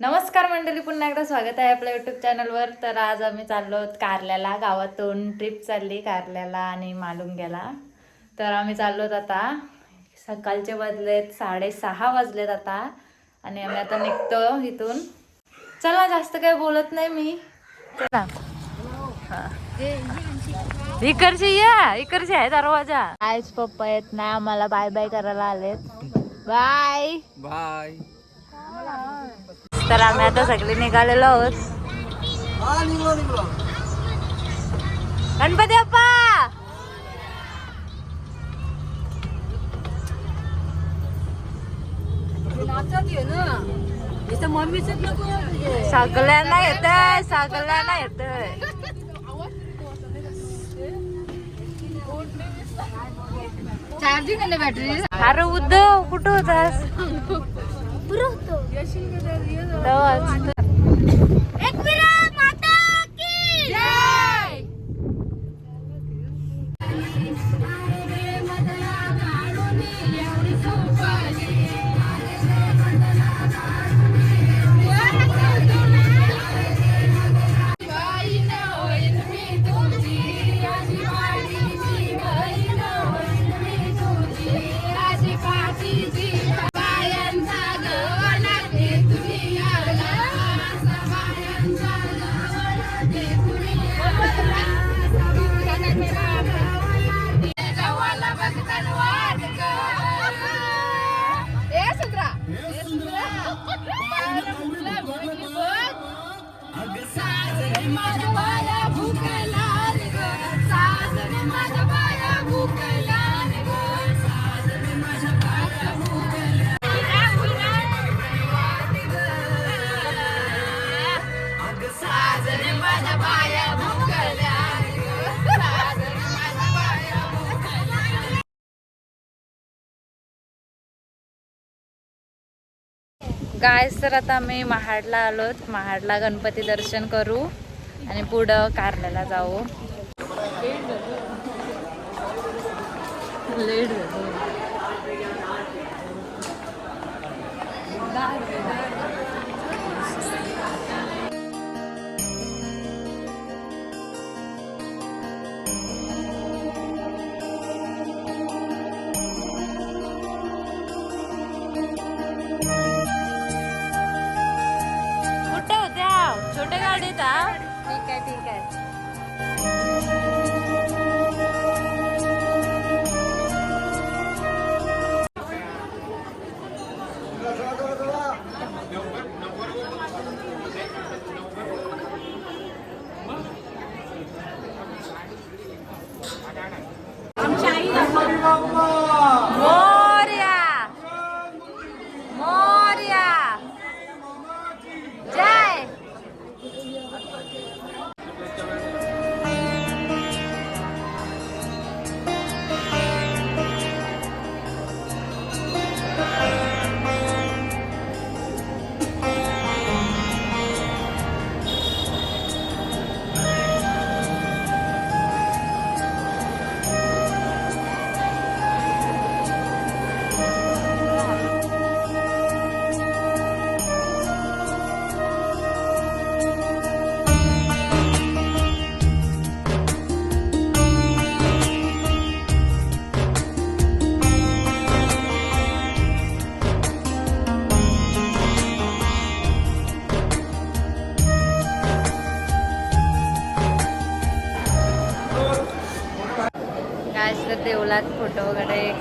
नमस्कार मंडळी पुन्हा एकदा स्वागत आहे आपल्या युट्यूब चॅनलवर तर आज आम्ही चाललो कारल्याला. गावातून ट्रिप चालली कारल्याला आणि मालुंग्याला. तर आम्ही चाललो आता. सकाळचे वाजलेत साडेसहा वाजलेत आता. आणि आम्ही आता निघतो इथून. चला जास्त काही बोलत नाही मी. चला. इकडची या इकडची आहे दरवाजा. आईच पप्पा येत नाही. आम्हाला बाय बाय करायला आलेत. बाय बाय तर आम्ही आता सगळे निघालेलो आहोत. गणपती बाप्पा! सगळ्यांना येतंय सगळ्यांना येतंय. चार्जिंग बॅटरी अरे उद्धव कुठं होतास? तेव्हाच. गायस तर आता आम्ही महाडला आलोत. महाडला गणपती दर्शन करू. आणि पुढं कारल्याला जाऊ. लेट झालं. আল্লাহ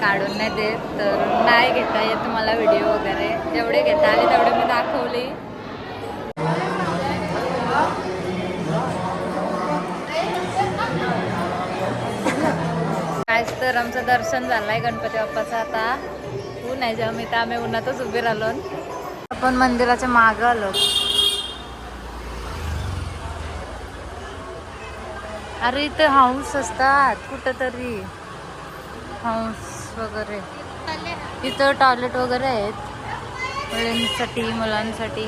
काढून नाही देत तर नाही घेता येत मला व्हिडिओ वगैरे. जेवढे घेता आले तेवढे मी दाखवली. काय तर आमचं दर्शन झालंय गणपती बाप्पाचं आता. ऊन आहे जेव्हा मी तर आम्ही उन्हातच उभे राहिलो. आपण मंदिराच्या मागं आलो. अरे इथे हाऊस असतात कुठंतरी. हाऊस वगैरे. इथं टॉयलेट वगैरे आहेत. मुलींसाठी मुलांसाठी.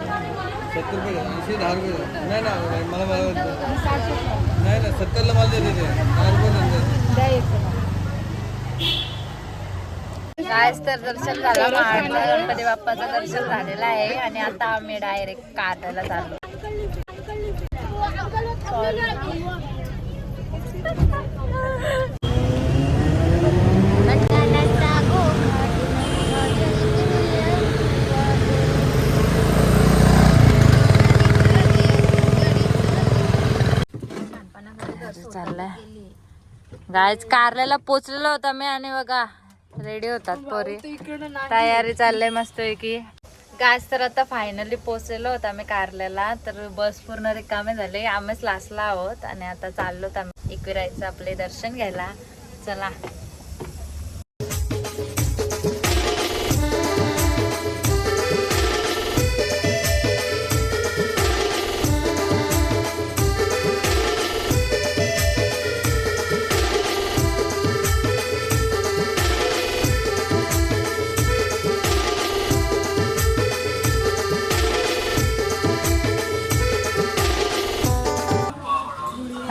सत्तर रुपये. ऐंशी दहा रुपये. नाही ना मला मला नाही ना सत्तरला माल देते ते दहा रुपये आहे. काय तर दर्शन झालं गणपती बाप्पाचं दर्शन झालेलं आहे आणि आता आम्ही डायरेक्ट कारल्याला चाललो चाललंय. गायच कारल्याला पोचलेलो होता मी आणि बघा रेडी होतात पोरी. तयारी चाललंय मस्त की गायच तर आता फायनली पोचलेलो होता मी कारल्याला. तर बस पूर्ण रिकामे झाले. आम्हीच लासला आहोत आणि आता चाललो आम्ही. एकविरायचं आपले दर्शन घ्यायला. चला.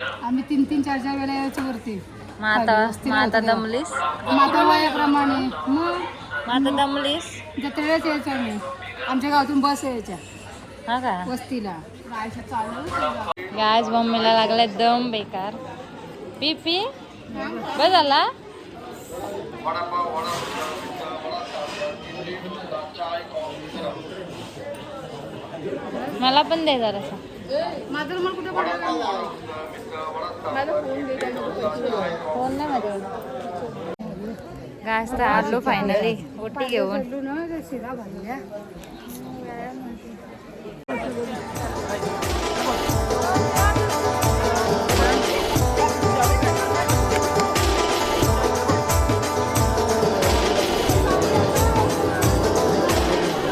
आम्ही तीन तीन चार चार वेळा यायचो वरती. मग आता दमलीस? माझ्या वयाप्रमाणे. मग? आता दमलीस? जत्रेलाच यायचो आम्ही आमच्या गावातून बस यायच्या. हा का? वस्तीला. राहायचं चालू. गॅस मम्मीला लागलाय दम बेकार. P P? बस झाला? मला पण दे जरासा. माझा रुमाल कुठे पडला माझा फोन फोन नाही माझ्याकडे गॅस तर आलो फायनली ओटी घेऊन ना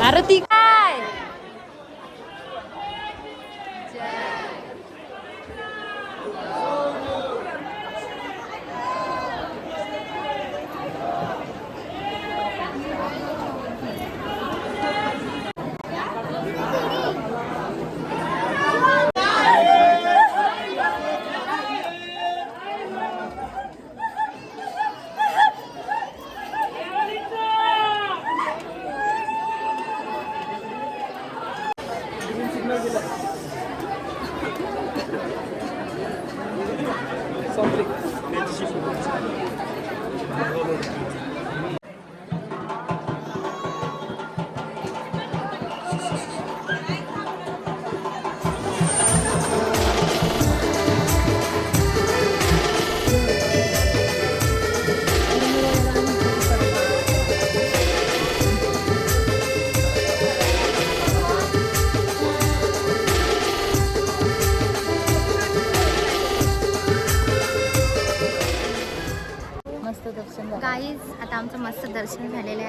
अरे ती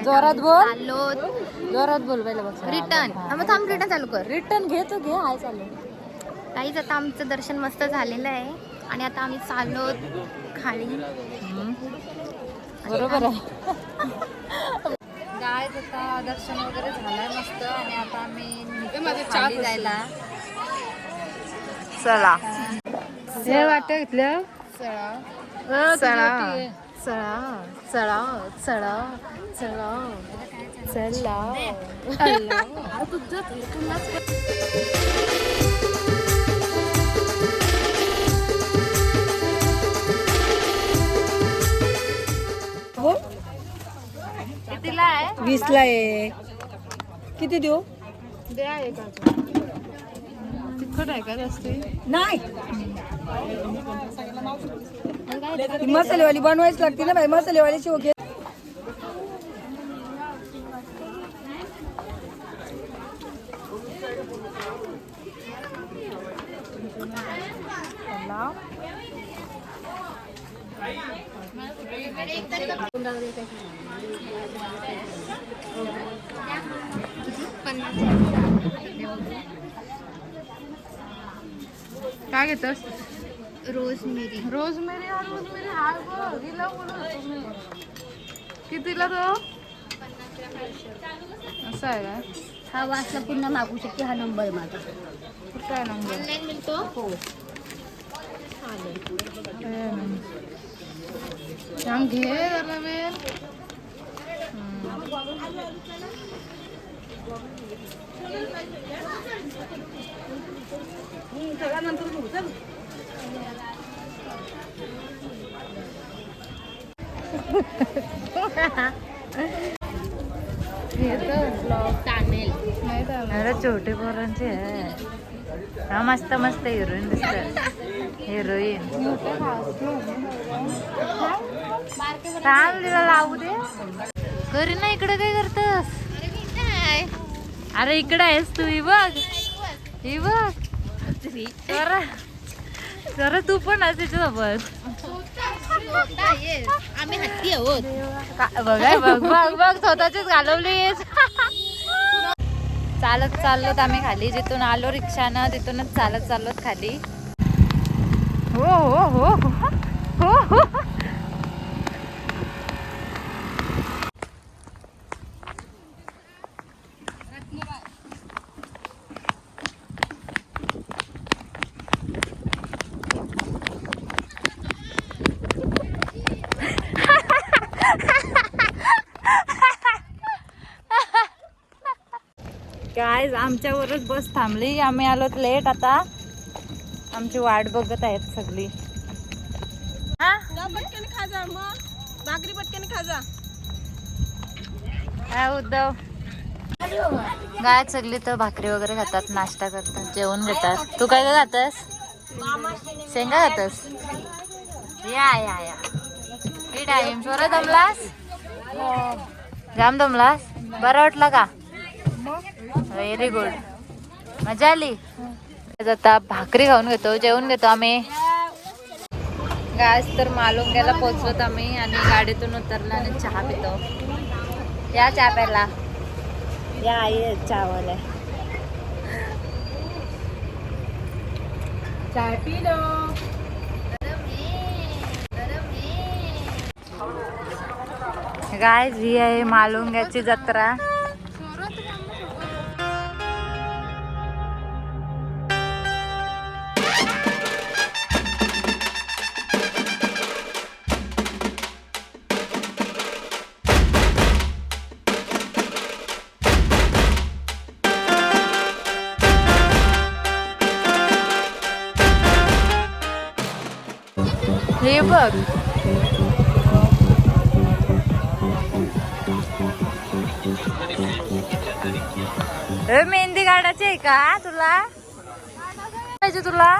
जोरात बोल. चाललो जोरात बोल पहिलं बघ रिटर्न. मग थांब रिटर्न चालू कर. रिटर्न घे तू घे. हाय चालू. गाईज आता आमचं दर्शन मस्त झालेलं आहे. आणि आता आम्ही चाललो खाली. बरोबर आहे. गाय आता दर्शन वगैरे झालंय मस्त. आणि आता आम्ही खाली जायला. चला. हे वाटत इथलं सळा चला चला चला. चला चला कितीला आहे? वीसला आहे. किती देऊ? द्या एक अजून तिखट आहे का जास्त? नाही. ती मसालेवाली बनवायची लागते ना बाई? मसालेवाली शिव घे काय घेतोस रोज मिरी रोज मेरी हा रोज मेरी हा बघ हिला बोलत तुम्ही कितीला तो असं आहे का हा वाचला पुन्हा मागू शकते हा नंबर माझा कुठं आहे नंबर ऑनलाईन मिळतो हो सांग घे जरा वेळ टानेल अरे छोटे पोरांचे आहे. हा मस्त मस्त हिरोईन दिसत हिरोईन. थांब तिला लावू दे. करी ना इकडे काय करतस? अरे इकडे आहेस तू ही बघ. ही बघ. जरा जरा तू पण आहेस तिच्यासोबत. आम्ही हत्ती आहोत बघाय बघ बघ बघ स्वतःचीच घालवलीस. चालत चाललोत आम्ही खाली जिथून आलो रिक्षानं तिथूनच चालत चाललोत खाली. हो हो हो हो हो. हो हो काय आमच्यावरच बस थांबली. आम्ही आलोत लेट आता. आमची वाट बघत आहेत सगळी. हा? पटकन खा जा मग. भाकरी पटकन खा जा. काय उद्धव. गायत सगळी तर भाकरी वगैरे खातात नाश्ता करतात जेवण घेतात. तू काय काय खातस? शेंगा खातस? या या या. हे टाइम. स्वरा दमलास? जाम दमलास? बरं वाटलं का? व्हेरी गुड मजा आली? आता भाकरी खाऊन घेतो जेवण घेतो आम्ही. गास तर मालुंग्याला पोचलोत आम्ही आणि गाडीतून उतरला आणि चहा पितो. या चहा प्यायला. या आई चहावाले चाय पी लो गाय ही आहे मालुंग्याची जत्रा. मेहंदी काढायची आहे का? तुला? पाहिजे तुला?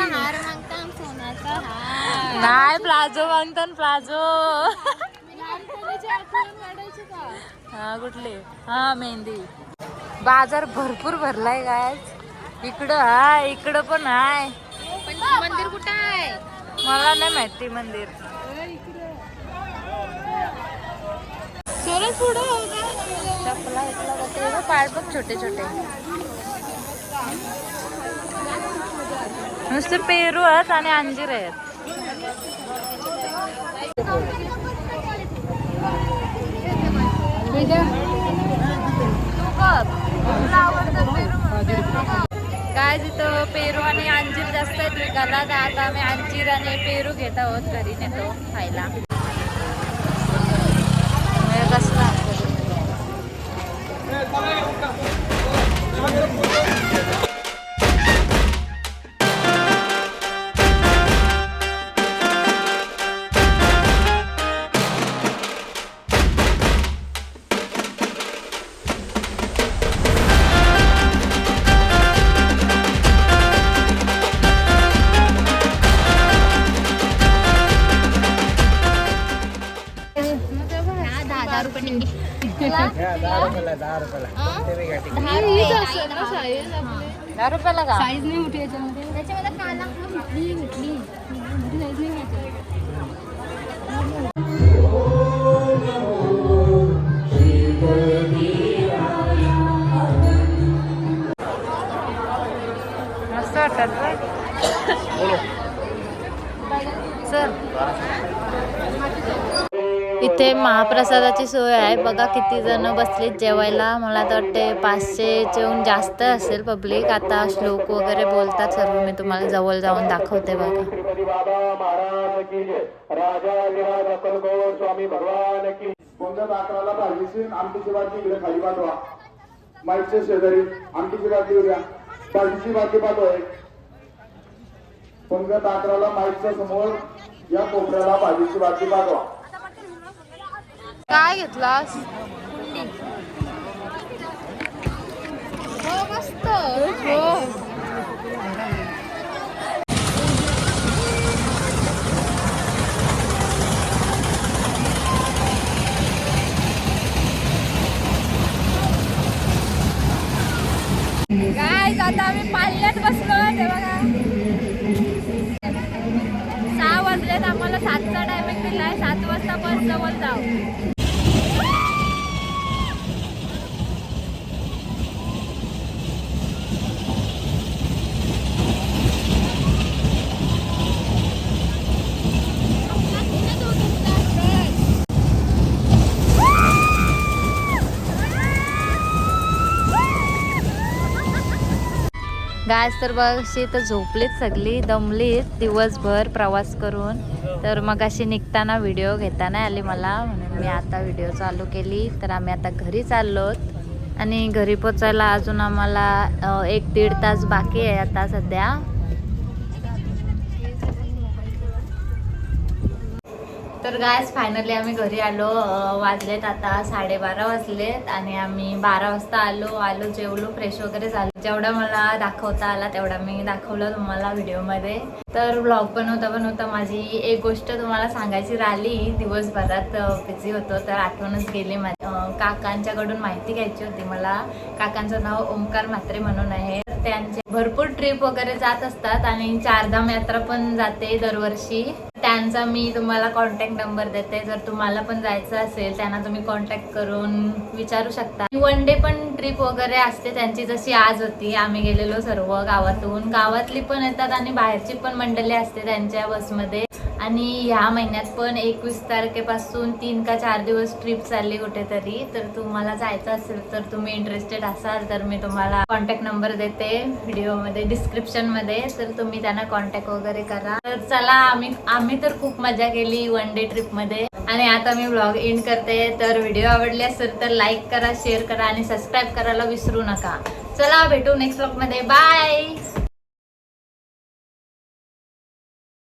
हार नाही प्लाझो मागतो प्लाझो. हा कुठली? हा मेहंदी. बाजार भरपूर भरलाय काय इकडं हाय इकडं पण हाय. मंदिर कुठं आहे? मला नाही माहिती मंदिर. चपला इकला हो का? बघ, पाय बघ छोटे छोटे. नुसते पेरू आहेत आणि अंजीर आहेत. काय तिथं पेरू आणि अंजीर जास्त आहेत विकायला तर आता आम्ही अंजीर आणि पेरू घेत आहोत घरी नेतो खायला. हा, रुपयाला का साईज नाही मोठी याच्यामध्ये त्याच्यामध्ये काला ही घेतली मोठी साईज नाही घ्यायची मस्त वाटतात सर इथे महाप्रसादाची सोय आहे. बघा किती जण बसलीत जेवायला. मला तर वाटते पाचशेच्याहून जास्त असेल पब्लिक. आता श्लोक वगैरे बोलतात सर्व. मी तुम्हाला जवळ जाऊन दाखवते बघा. कोणत्या आमटीची इकडे खाली पाठवा. माईकच्या शेजारी आमटीची उद्या पाठवा एक. अकराला माईकच्या समोर या कोपऱ्याला बाजूची बाटली पाठवा. काय घेतलास? हो मस्त हो काय आता आम्ही पाल्यात बसलो ते बघा. सहा वाजलेत आम्हाला सातचा टायमिंग दिलाय सात वाजता बस जवळ जाऊ गाय तर बघ अशी तर झोपलीत सगळी दमलीत दिवसभर प्रवास करून. तर मग अशी निघताना व्हिडिओ घेता नाही आली मला म्हणून मी आता व्हिडिओ चालू केली. तर आम्ही आता घरी चाललोत आणि घरी पोचायला अजून आम्हाला एक दीड तास बाकी आहे आता सध्या. तर गायस फायनली आम्ही घरी आलो. वाजलेत आता साडेबारा वाजलेत आणि आम्ही बारा वाजता आलो. आलो जेवलो फ्रेश वगैरे झालो. जेवढा मला दाखवता आला तेवढा मी दाखवलं तुम्हाला व्हिडिओमध्ये. तर ब्लॉग बनवता बनवता माझी एक गोष्ट तुम्हाला सांगायची राहिली. दिवसभरात बिझी होतो तर आठवणच गेली माझी काकांच्याकडून माहिती घ्यायची होती मला. काकांचं नाव ओंकार म्हात्रे म्हणून आहे. त्यांचे भरपूर ट्रिप वगैरे जात असतात आणि चारधाम यात्रा पण जाते दरवर्षी. त्यांचा मी तुम्हाला कॉन्टॅक्ट नंबर देते. जर तुम्हाला पण जायचं असेल त्यांना तुम्ही कॉन्टॅक्ट करून विचारू शकता. वन डे पण ट्रिप वगैरे असते. त्यांची जशी आज होती आम्ही गेलेलो सर्व गावातून. गावातली पण येतात आणि बाहेरची पण मंडळी असते त्यांच्या बसमध्ये आणि ह्या महिन्यात पण एकवीस तारखेपासून तीन का चार दिवस ट्रिप चालली कुठेतरी. तर तुम्हाला जायचं असेल तर तुम्ही इंटरेस्टेड असाल तर मी तुम्हाला कॉन्टॅक्ट नंबर देते व्हिडिओमध्ये डिस्क्रिप्शनमध्ये तर तुम्ही त्यांना कॉन्टॅक्ट वगैरे करा. तर चला आम्ही आम्ही तर खूप मजा केली वन डे ट्रिपमध्ये आणि आता मी ब्लॉग एंड करते. तर व्हिडिओ आवडले असेल तर लाईक करा शेअर करा आणि सबस्क्राईब करायला विसरू नका. चला भेटू नेक्स्ट ब्लॉगमध्ये बाय